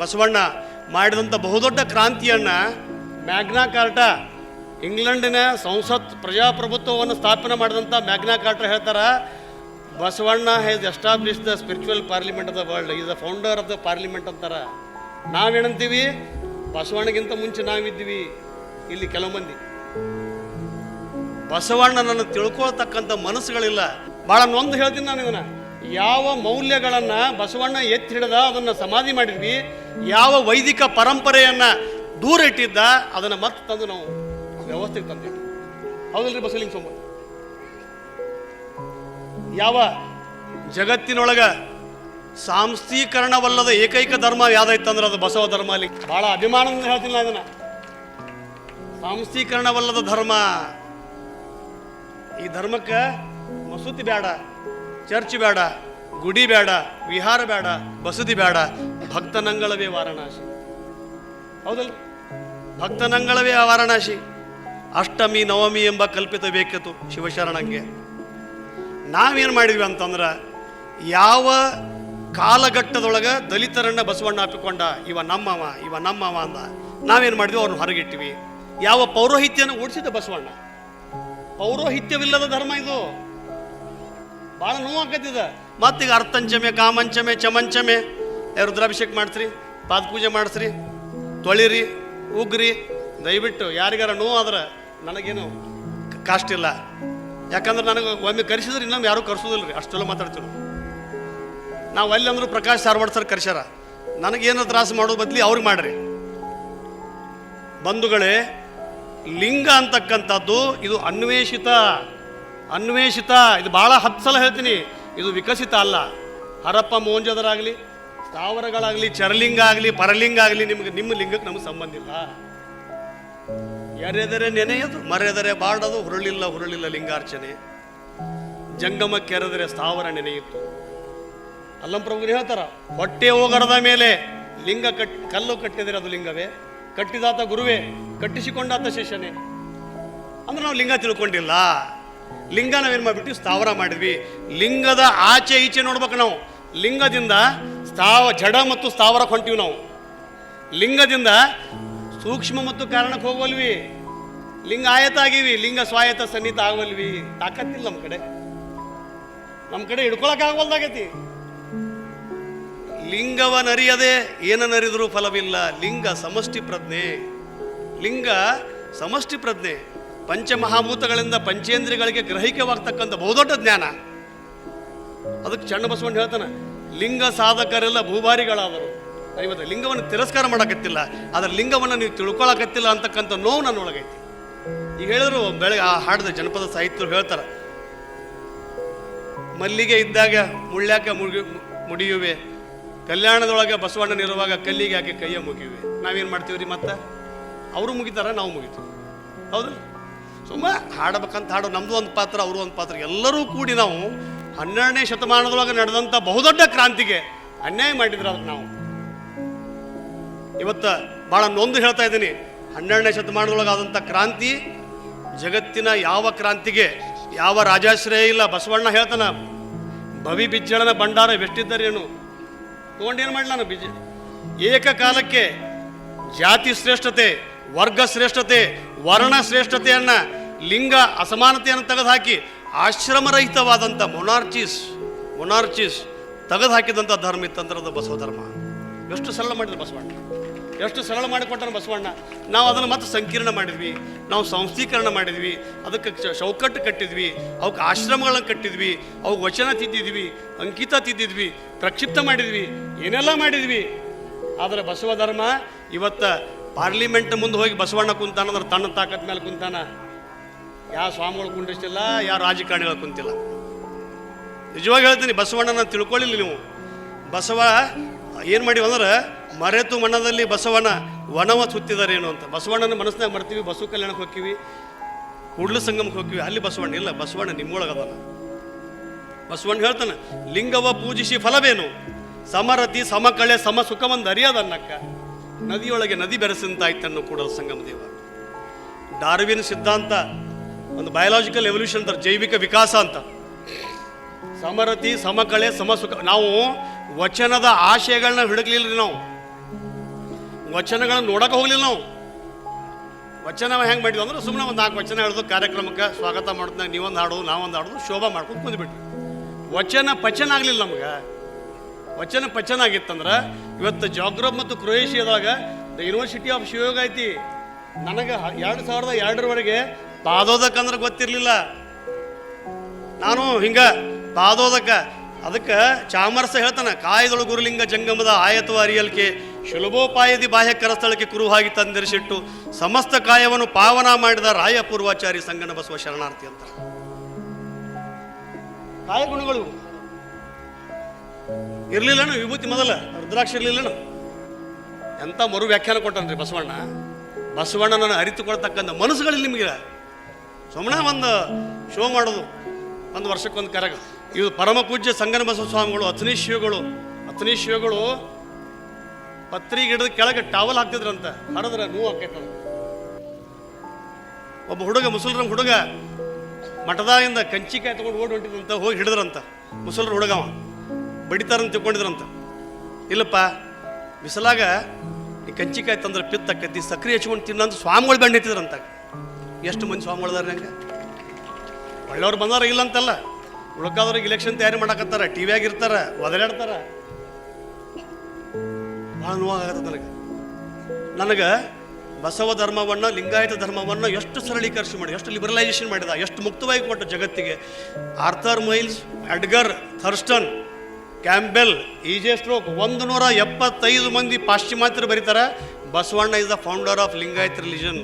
ಬಸವಣ್ಣ ಮಾಡಿದಂಥ ಬಹುದೊಡ್ಡ ಕ್ರಾಂತಿಯನ್ನ Magna Carta ಇಂಗ್ಲೆಂಡಿನ ಸಂಸತ್ ಪ್ರಜಾಪ್ರಭುತ್ವವನ್ನು ಸ್ಥಾಪನೆ ಮಾಡಿದಂಥ ಮ್ಯಾಗ್ನಾ ಕಾರ್ಟ ಹೇಳ್ತಾರ, Basavanna has establish the spiritual parliament of the world is the founder of the parliament ಅಂತಾರ. ನಾವೇನಂತೀವಿ? ಬಸವಣ್ಣಗಿಂತ ಮುಂಚೆ ನಾವಿದ್ದೀವಿ. ಇಲ್ಲಿ ಕೆಲವು ಮಂದಿ. ಬಸವಣ್ಣನನ್ನು ತಿಳ್ಕೊಳ್ತಕ್ಕಂಥ ಮನಸ್ಸುಗಳಿಲ್ಲ. ಭಾಳ ನೊಂದು ಹೇಳ್ತೀನಿ ನಾನು ಇದನ್ನ ಯಾವ ಮೌಲ್ಯಗಳನ್ನ ಬಸವಣ್ಣ ಎತ್ತಿ ಹಿಡಿದ ಅದನ್ನ ಸಮಾಧಿ ಮಾಡಿದ್ವಿ. ಯಾವ ವೈದಿಕ ಪರಂಪರೆಯನ್ನ ದೂರ ಇಟ್ಟಿದ್ದ ಅದನ್ನ ಮತ್ತೆ ತಂದು ನಾವು ವ್ಯವಸ್ಥೆಗೆ ತಂದಿಟ್ಟು ಹೌದಲ್ರಿ ಬಸಲಿಂಗ ಸೋಮ ಯಾವ ಜಗತ್ತಿನೊಳಗ ಸಾಂಸ್ಥೀಕರಣವಲ್ಲದ ಏಕೈಕ ಧರ್ಮ ಯಾವ್ದೈತಂದ್ರೆ ಅದು ಬಸವ ಧರ್ಮ ಅಲ್ಲಿ? ಬಹಳ ಅಭಿಮಾನದಿಂದ ಹೇಳ್ತೀನಿ ಅದನ್ನ ಇದನ್ನ. ಸಾಂಸ್ಥೀಕರಣವಲ್ಲದ ಧರ್ಮ. ಈ ಧರ್ಮಕ್ಕೆ ಮಸೂತಿ ಬೇಡ ಚರ್ಚ್ ಬೇಡ ಗುಡಿ ಬೇಡ ವಿಹಾರ ಬೇಡ ಬಸದಿ ಬೇಡ ಭಕ್ತನಂಗಳವೇ ವಾರಣಾಸಿ. ಹೌದಲ್ಲ ಭಕ್ತನಂಗಳವೇ ವಾರಣಾಸಿ. ಅಷ್ಟಮಿ, ನವಮಿ ಎಂಬ ಕಲ್ಪಿತ ಬೇಕಿತ್ತು ಶಿವಶರಣಂಗೆ. ನಾವೇನು ಮಾಡಿದ್ವಿ ಅಂತಂದ್ರೆ ಯಾವ ಕಾಲಘಟ್ಟದೊಳಗೆ ದಲಿತರನ್ನ ಬಸವಣ್ಣ ಹಾಕಿಕೊಂಡ ಇವ ನಮ್ಮವ ಇವ ನಮ್ಮವ ಅಂದ, ನಾವೇನು ಮಾಡಿದ್ವಿ, ಅವ್ರನ್ನ ಹೊರಗಿಟ್ಟಿವಿ. ಯಾವ ಪೌರೋಹಿತ್ಯನ ಓಡಿಸಿದ ಬಸವಣ್ಣ. ಪೌರೋಹಿತ್ಯವಿಲ್ಲದ ಧರ್ಮ ಇದು. ಭಾಳ ನೋವಾಕತ್ತಿದ ಮತ್ತೀಗ ಅರ್ಥಂಚಮೆ ಕಾಮಂಚಮೆ, ಚಮಂಚಮೆ. ರುದ್ರಾಭಿಷೇಕ ಮಾಡಿಸ್ರಿ ಪಾದ ಪೂಜೆ ಮಾಡಿಸ್ರಿ, ತೊಳಿರಿ, ಉಗ್ರಿ, ದಯವಿಟ್ಟು ಯಾರಿಗಾರ ನೋವಾದ್ರೆ ನನಗೇನು ಕ- ಕಾಸ್ಟ್ ಇಲ್ಲ. ಯಾಕಂದ್ರೆ ನನಗೆ ಒಮ್ಮೆ ಕರೆಸಿದ್ರೆ ಇನ್ನೊಮ್ಮೆ ಯಾರೂ ಕರ್ಸೋದಿಲ್ಲ ರೀ ಅಷ್ಟು ಚಲೋ ಮಾತಾಡ್ತೀವಿ ನಾವು. ನಾವು ಅಲ್ಲಿ ಅಂದ್ರೂ ಪ್ರಕಾಶ್ ಸಾರ್ವಾಡ್ ಸರ್ ಕರೆಸ್ಯಾರ, ನನಗೇನು ತ್ರಾಸು ಮಾಡೋ ಬದಲಿ ಅವ್ರಿಗೆ ಮಾಡ್ರಿ. ಬಂಧುಗಳೇ, ಲಿಂಗ ಅಂತಕ್ಕಂಥದ್ದು ಇದು ಅನ್ವೇಷಿತ ಅನ್ವೇಷಿತ, ಇದು ಭಾಳ ಹತ್ತು ಸಲ ಹೇಳ್ತೀನಿ, ಇದು ವಿಕಸಿತ ಅಲ್ಲ. ಹರಪ್ಪ ಮೋಂಜದರಾಗಲಿ ಸ್ಥಾವರಗಳಾಗಲಿ ಚರಲಿಂಗ ಆಗಲಿ ಪರಲಿಂಗ ಆಗಲಿ ನಿಮ್ಗೆ ನಿಮ್ಮ ಲಿಂಗಕ್ಕೆ ನಮಗೆ ಸಂಬಂಧ ಇಲ್ಲ. ಎರೆದರೆ ನೆನೆಯದು, ಮರೆದರೆ ಬಾಡದು ಹುರುಳಿಲ್ಲ ಹುರುಳಿಲ್ಲ ಲಿಂಗಾರ್ಚನೆ. ಜಂಗಮ ಕೆರೆದರೆ ಸ್ಥಾವರ ನೆನೆಯಿತು ಅಲ್ಲಂ ಪ್ರಭುಗಳು ಹೇಳ್ತಾರ, ಹೊಟ್ಟೆ ಹೋಗರದ ಮೇಲೆ ಲಿಂಗ ಕಟ್, ಕಲ್ಲು ಕಟ್ಟಿದರೆ ಅದು ಲಿಂಗವೇ, ಕಟ್ಟಿದಾತ ಗುರುವೇ, ಕಟ್ಟಿಸಿಕೊಂಡಾತ ಶಿಷ್ಯನೇ. ಅಂದ್ರೆ ನಾವು ಲಿಂಗ ತಿಳ್ಕೊಂಡಿಲ್ಲ. ಲಿಂಗ ನಾವೇನು ಮಾಡಿಬಿಟ್ಟು ಸ್ಥಾವರ ಮಾಡಿದ್ವಿ. ಲಿಂಗದ ಆಚೆ ಈಚೆ ನೋಡ್ಬೇಕು ನಾವು. ಲಿಂಗದಿಂದ ಸ್ಥಾವ ಜಡ ಮತ್ತು ಸ್ಥಾವರಕ್ಕೆ ಹೊಂಟಿವಿ ನಾವು. ಲಿಂಗದಿಂದ ಸೂಕ್ಷ್ಮ ಮತ್ತು ಕಾರಣಕ್ಕೆ ಹೋಗವಲ್ವಿ. ಲಿಂಗ ಆಯತ ಆಗೀವಿ, ಲಿಂಗ ಸ್ವಾಯತ ಸನ್ನಿಹಿತ ಆಗವಲ್ವಿ. ತಾಕತ್ತಿಲ್ಲ ನಮ್ಮ ಕಡೆ. ನಮ್ಮ ಕಡೆ ಹಿಡ್ಕೊಳಕ್ ಆಗವಲ್ದಾಗೈತಿ. ಲಿಂಗವನರಿಯದೆ ಏನನರಿದರೂ ಫಲವಿಲ್ಲ. ಲಿಂಗ ಸಮಷ್ಟಿ ಪ್ರಜ್ಞೆ. ಲಿಂಗ ಸಮಷ್ಟಿ ಪ್ರಜ್ಞೆ. ಪಂಚಮಹಾಭೂತಗಳಿಂದ ಪಂಚೇಂದ್ರಿಯಗಳಿಗೆ ಗ್ರಹಿಕೆವಾಗ್ತಕ್ಕಂಥ ಬಹುದೊಡ್ಡ ಜ್ಞಾನ. ಅದಕ್ಕೆ ಚಣ್ಣ ಬಸವಣ್ಣ ಹೇಳ್ತಾನೆ ಲಿಂಗ ಸಾಧಕರೆಲ್ಲ ಭೂಭಾರಿಗಳಾದರು. ಐವತ್ತು ಲಿಂಗವನ್ನು ತಿರಸ್ಕಾರ ಮಾಡಕತ್ತಿಲ್ಲ. ಆದ್ರೆ ಲಿಂಗವನ್ನು ನೀವು ತಿಳ್ಕೊಳಕತ್ತಿಲ್ಲ ಅಂತಕ್ಕಂಥ ನೋವು ನನ್ನೊಳಗೈತಿ. ಈಗ ಹೇಳಿದ್ರು, ಬೆಳಗ್ಗೆ ಆ ಹಾಡಿದ ಜನಪದ ಸಾಹಿತ್ಯರು ಹೇಳ್ತಾರೆ, ಮಲ್ಲಿಗೆ ಇದ್ದಾಗ ಮುಳ್ಳ್ಯಾಕೆ ಮುಗಿ ಮುಡಿಯುವೆ, ಕಲ್ಯಾಣದೊಳಗೆ ಬಸವಣ್ಣನಿರುವಾಗ ಕಲ್ಲಿಗೆ ಹಾಕಿ ಕೈಯ ಮುಗಿಯುವೆ. ನಾವೇನು ಮಾಡ್ತೀವಿ ರೀ ಮತ್ತೆ? ಅವರು ಮುಗಿತಾರ, ನಾವು ಮುಗಿತೀವಿ. ಹೌದು ಸುಮ್ಮ ಹಾಡಬೇಕಂತ ಹಾಡೋ ನಮ್ಮದು ಒಂದು ಪಾತ್ರ, ಅವರು ಒಂದು ಪಾತ್ರ. ಎಲ್ಲರೂ ಕೂಡಿ ನಾವು ಹನ್ನೆರಡನೇ ಶತಮಾನದೊಳಗೆ ನಡೆದಂಥ ಬಹುದೊಡ್ಡ ಕ್ರಾಂತಿಗೆ ಅನ್ಯಾಯ ಮಾಡಿದ್ರು ಅದಕ್ಕೆ ನಾವು. ಇವತ್ತು ಭಾಳ ನೊಂದು ಹೇಳ್ತಾ ಇದ್ದೀನಿ. ಹನ್ನೆರಡನೇ ಶತಮಾನದೊಳಗೆ ಆದಂಥ ಕ್ರಾಂತಿ, ಜಗತ್ತಿನ ಯಾವ ಕ್ರಾಂತಿಗೆ ಯಾವ ರಾಜಾಶ್ರಯ ಇಲ್ಲ? ಬಸವಣ್ಣ ಹೇಳ್ತಾನ, ಭವಿ ಬಿಜ್ಜಳನ ಭಂಡಾರ ಎಷ್ಟಿದ್ದರೇನು ತೊಗೊಂಡೇನು ಮಾಡಿ ನಾನು ಬಿಜ? ಏಕಕಾಲಕ್ಕೆ ಜಾತಿ ಶ್ರೇಷ್ಠತೆ, ವರ್ಗ ಶ್ರೇಷ್ಠತೆ, ವರ್ಣ ಶ್ರೇಷ್ಠತೆಯನ್ನು, ಲಿಂಗ ಅಸಮಾನತೆಯನ್ನು ತೆಗೆದುಹಾಕಿ ಆಶ್ರಮರಹಿತವಾದಂಥ ಮೊನಾರ್ಚಿಸ್ ಮೊನಾರ್ಚಿಸ್ ತೆಗೆದು ಹಾಕಿದಂಥ ಧರ್ಮ ಇತ್ತಂದ್ರೆ ಅದು ಬಸವ ಧರ್ಮ ಎಷ್ಟು ಸರಳ ಮಾಡಿದ್ರು ಬಸವಣ್ಣ. ಎಷ್ಟು ಸರಳ ಮಾಡಿಕೊಟ್ಟನು ಬಸವಣ್ಣ. ನಾವು ಅದನ್ನು ಮತ್ತೆ ಸಂಕೀರ್ಣ ಮಾಡಿದ್ವಿ. ನಾವು ಸಂಸ್ಥೀಕರಣ ಮಾಡಿದ್ವಿ. ಅದಕ್ಕೆ ಚೌಕಟ್ಟು ಕಟ್ಟಿದ್ವಿ. ಅವಕ್ಕೆ ಆಶ್ರಮಗಳನ್ನು ಕಟ್ಟಿದ್ವಿ. ಅವಕ್ಕೆ ವಚನ ತಿದ್ದಿದ್ವಿ. ಅಂಕಿತ ತಿದ್ದಿದ್ವಿ. ಪ್ರಕ್ಷಿಪ್ತ ಮಾಡಿದ್ವಿ. ಏನೆಲ್ಲ ಮಾಡಿದ್ವಿ? ಆದರೆ ಬಸವ ಧರ್ಮ ಇವತ್ತು ಪಾರ್ಲಿಮೆಂಟ್ ಮುಂದೆ ಹೋಗಿ ಬಸವಣ್ಣ ಕುಂತಾನಂದ್ರೆ ತನ್ನ ತಾಕತ್ ಮೇಲೆ ಕುಂತಾನ? ಯಾವ ಸ್ವಾಮಿಗಳು ಕುಂಡಿಸ್ತಿಲ್ಲ ಯಾವ ರಾಜಕಾರಣಿಗಳು ಕುಂತಿಲ್ಲ. ನಿಜವಾಗಿ ಹೇಳ್ತೀನಿ, ಬಸವಣ್ಣನ ತಿಳ್ಕೊಳ್ಳಿಲ್ಲ ನೀವು. ಬಸವ ಏನು ಮಾಡಿವಿ ಅಂದ್ರೆ, ಮರೆತು ಮನದಲ್ಲಿ ಬಸವಣ್ಣ ವನವ ಸುತ್ತಿದಾರೇನು ಅಂತ. ಬಸವಣ್ಣನ ಮನಸ್ಸಿನಾಗ ಮಾಡ್ತೀವಿ ಬಸವ ಕಲ್ಯಾಣಕ್ಕೆ ಹೋಗ್ತೀವಿ, ಕೂಡ್ಲು ಸಂಗಮಕ್ಕೆ ಹೋಗ್ತೀವಿ. ಅಲ್ಲಿ ಬಸವಣ್ಣ ಇಲ್ಲ, ಬಸವಣ್ಣ ನಿಮ್ಮೊಳಗದಲ್ಲ ಬಸವಣ್ಣ ಹೇಳ್ತಾನೆ, ಲಿಂಗವ ಪೂಜಿಸಿ ಫಲವೇನು? ಸಮರತಿ ಸಮಕಳೆ ಸಮ ಸುಖವಂದು ಅರಿಯದನ್ನಕ್ಕ ನದಿಯೊಳಗೆ ನದಿ ಬೆರೆಸಂತಾಯ್ತನ್ನು ಕೂಡ ಸಂಗಮ ದೇವ ಡಾರ್ವಿನ್ ಸಿದ್ಧಾಂತ ಒಂದು ಬಯಾಲಜಿಕಲ್ ಎವಲ್ಯೂಷನ್ ಅಂತಾರೆ, ಜೈವಿಕ ವಿಕಾಸ ಅಂತ. ಸಮರತಿ, ಸಮಕಳೆ, ಸಮಸುಖ. ನಾವು ವಚನದ ಆಶಯಗಳನ್ನ ಹಿಡಕ್ಲಿಲ್ಲ ನಾವು. ವಚನಗಳನ್ನ ನೋಡಕ್ಕೆ ಹೋಗ್ಲಿಲ್ಲ ನಾವು. ವಚನ ಹೆಂಗೆ ಮಾಡಿದ್ವಿ ಅಂದ್ರೆ ಸುಮ್ಮನೆ ಒಂದು ನಾಲ್ಕು ವಚನ ಹೇಳೋದು ಕಾರ್ಯಕ್ರಮಕ್ಕೆ ಸ್ವಾಗತ ಮಾಡೋದು ನೀವೊಂದು ಹಾಡೋದು ನಾವೊಂದು ಹಾಡೋದು ಶೋಭಾ ಮಾಡ್ಕೊಂಡು ಕುಂದ್ಬಿಟ್ವಿ. ವಚನ ಪಚನ ಆಗಲಿಲ್ಲ ನಮ್ಗೆ. ವಚನ ಪಚನ ಆಗಿತ್ತಂದ್ರೆ ಇವತ್ತು ಜಾಗ್ರಬ್ ಮತ್ತು ಕ್ರೊಯೇಷಿಯಾದಾಗ ದ ಯೂನಿವರ್ಸಿಟಿ ಆಫ್ ಶಿವಯೋಗ ಐತಿ. ನನಗೆ ಎರಡು ಸಾವಿರದ ಎರಡರವರೆಗೆ ಪಾದೋದಕ ಅಂದ್ರೆ ಗೊತ್ತಿರಲಿಲ್ಲ. ನಾನು ಹಿಂಗ ಬಾದೋದಕ್ಕ ಅದಕ್ಕೆ ಚಾಮರಸ ಹೇಳ್ತಾನೆ. ಕಾಯ್ದೊಳು ಗುರುಲಿಂಗ ಜಂಗಮದ ಆಯತ್ವ ಅರಿಯಲ್ಕೆ ಸುಲಭೋಪಾಯದಿ ಬಾಹ್ಯ ಕರಸ್ಥಳಕ್ಕೆ ಕುರುಹಾಗಿ ತಂದಿರಿಸಿಟ್ಟು ಸಮಸ್ತ ಕಾಯವನ್ನು ಪಾವನ ಮಾಡಿದ ರಾಯಪೂರ್ವಾಚಾರಿ ಸಂಗನ ಬಸವ ಶರಣಾರ್ಥಿ ಅಂತ. ಕಾಯ ಗುಣಗಳು. ವಿಭೂತಿ ಮೊದಲ, ರುದ್ರಾಕ್ಷ ಇರ್ಲಿಲ್ಲನ? ಎಂಥ ಮರು ವ್ಯಾಖ್ಯಾನ ಕೊಟ್ಟನ್ರಿ ಬಸವಣ್ಣ. ಬಸವಣ್ಣನನ್ನು ಅರಿತುಕೊಳ್ತಕ್ಕಂಥ ಮನಸ್ಸುಗಳಲ್ಲಿ ನಿಮಗೆ ಸುಮ್ಮನೆ ಒಂದು ಶೋ ಮಾಡೋದು, ಒಂದು ವರ್ಷಕ್ಕೊಂದು ಕರಗ. ಇದು ಪರಮ ಪೂಜ್ಯ ಸಂಗನ ಬಸವ ಸ್ವಾಮಿಗಳು ಅತನಿ ಶಿವಗಳು ಅತನಿ ಶಿವಗಳು ಪತ್ರಿ ಗಿಡದ ಕೆಳಗೆ ಟಾವಲ್ ಹಾಕ್ತಿದ್ರಂತ. ಹಡದ್ರೆ ನೋವು ಹಾಕೈತದ ಒಬ್ಬ ಹುಡುಗ, ಮುಸಲ್ರ ಹುಡುಗ ಮಠದಾಗಿಂದ ಕಂಚಿಕಾಯಿ ತಗೊಂಡು ಓಡಿ ಹೊಂಟಿದಂತ ಹೋಗಿ ಹಿಡಿದ್ರಂತ. ಮುಸಲ್ರ ಅವ. ಬಡಿತಾರಂತ ತಿಳ್ಕೊಂಡಿದ್ರಂತ. ಇಲ್ಲಪ್ಪ, ಬಿಸಲಾಗ ಈ ಕಂಚಿಕಾಯಿ ತಂದ್ರೆ ಪಿತ್ತ ಆಕೈತಿ, ಸಕ್ರೆ ಹಚ್ಕೊಂಡು ತಿನ್ನಂತ ಸ್ವಾಮಿಗಳು ಬೆಂಡ್ ಎಷ್ಟು ಮಂದಿ ಸ್ವಾಮಿಗಳದಾರ ನಂಗೆ? ಒಳ್ಳೆಯವ್ರು ಬಂದಾರ ಇಲ್ಲ ಅಂತಲ್ಲ. ಉಳ್ಕಾದವ್ರಿಗೆ ಇಲೆಕ್ಷನ್ ತಯಾರಿ ಮಾಡಕತ್ತಾರ ವಿ ಇರ್ತಾರ, ಒದರಾಡ್ತಾರ. ಭಾಳ ನೋವಾಗತ್ತೆ ನನಗೆ. ನನಗೆ ಬಸವ ಧರ್ಮವನ್ನು, ಲಿಂಗಾಯತ ಧರ್ಮವನ್ನು ಎಷ್ಟು ಸರಳೀಕರಿಸಿ ಮಾಡಿ, ಎಷ್ಟು ಲಿಬರಲೈಸೇಷನ್ ಮಾಡಿದ, ಎಷ್ಟು ಮುಕ್ತವಾಗಿ ಕೊಟ್ಟ ಜಗತ್ತಿಗೆ. Arthur Miles Edgar Thurston, Campbell, easy ಸ್ಟ್ರೋಕ್ ಒಂದು ನೂರ ಎಪ್ಪತ್ತೈದು ಮಂದಿ ಪಾಶ್ಚಿಮಾತ್ಯರು ಬರೀತಾರೆ. Basavanna is the founder of Lingayat religion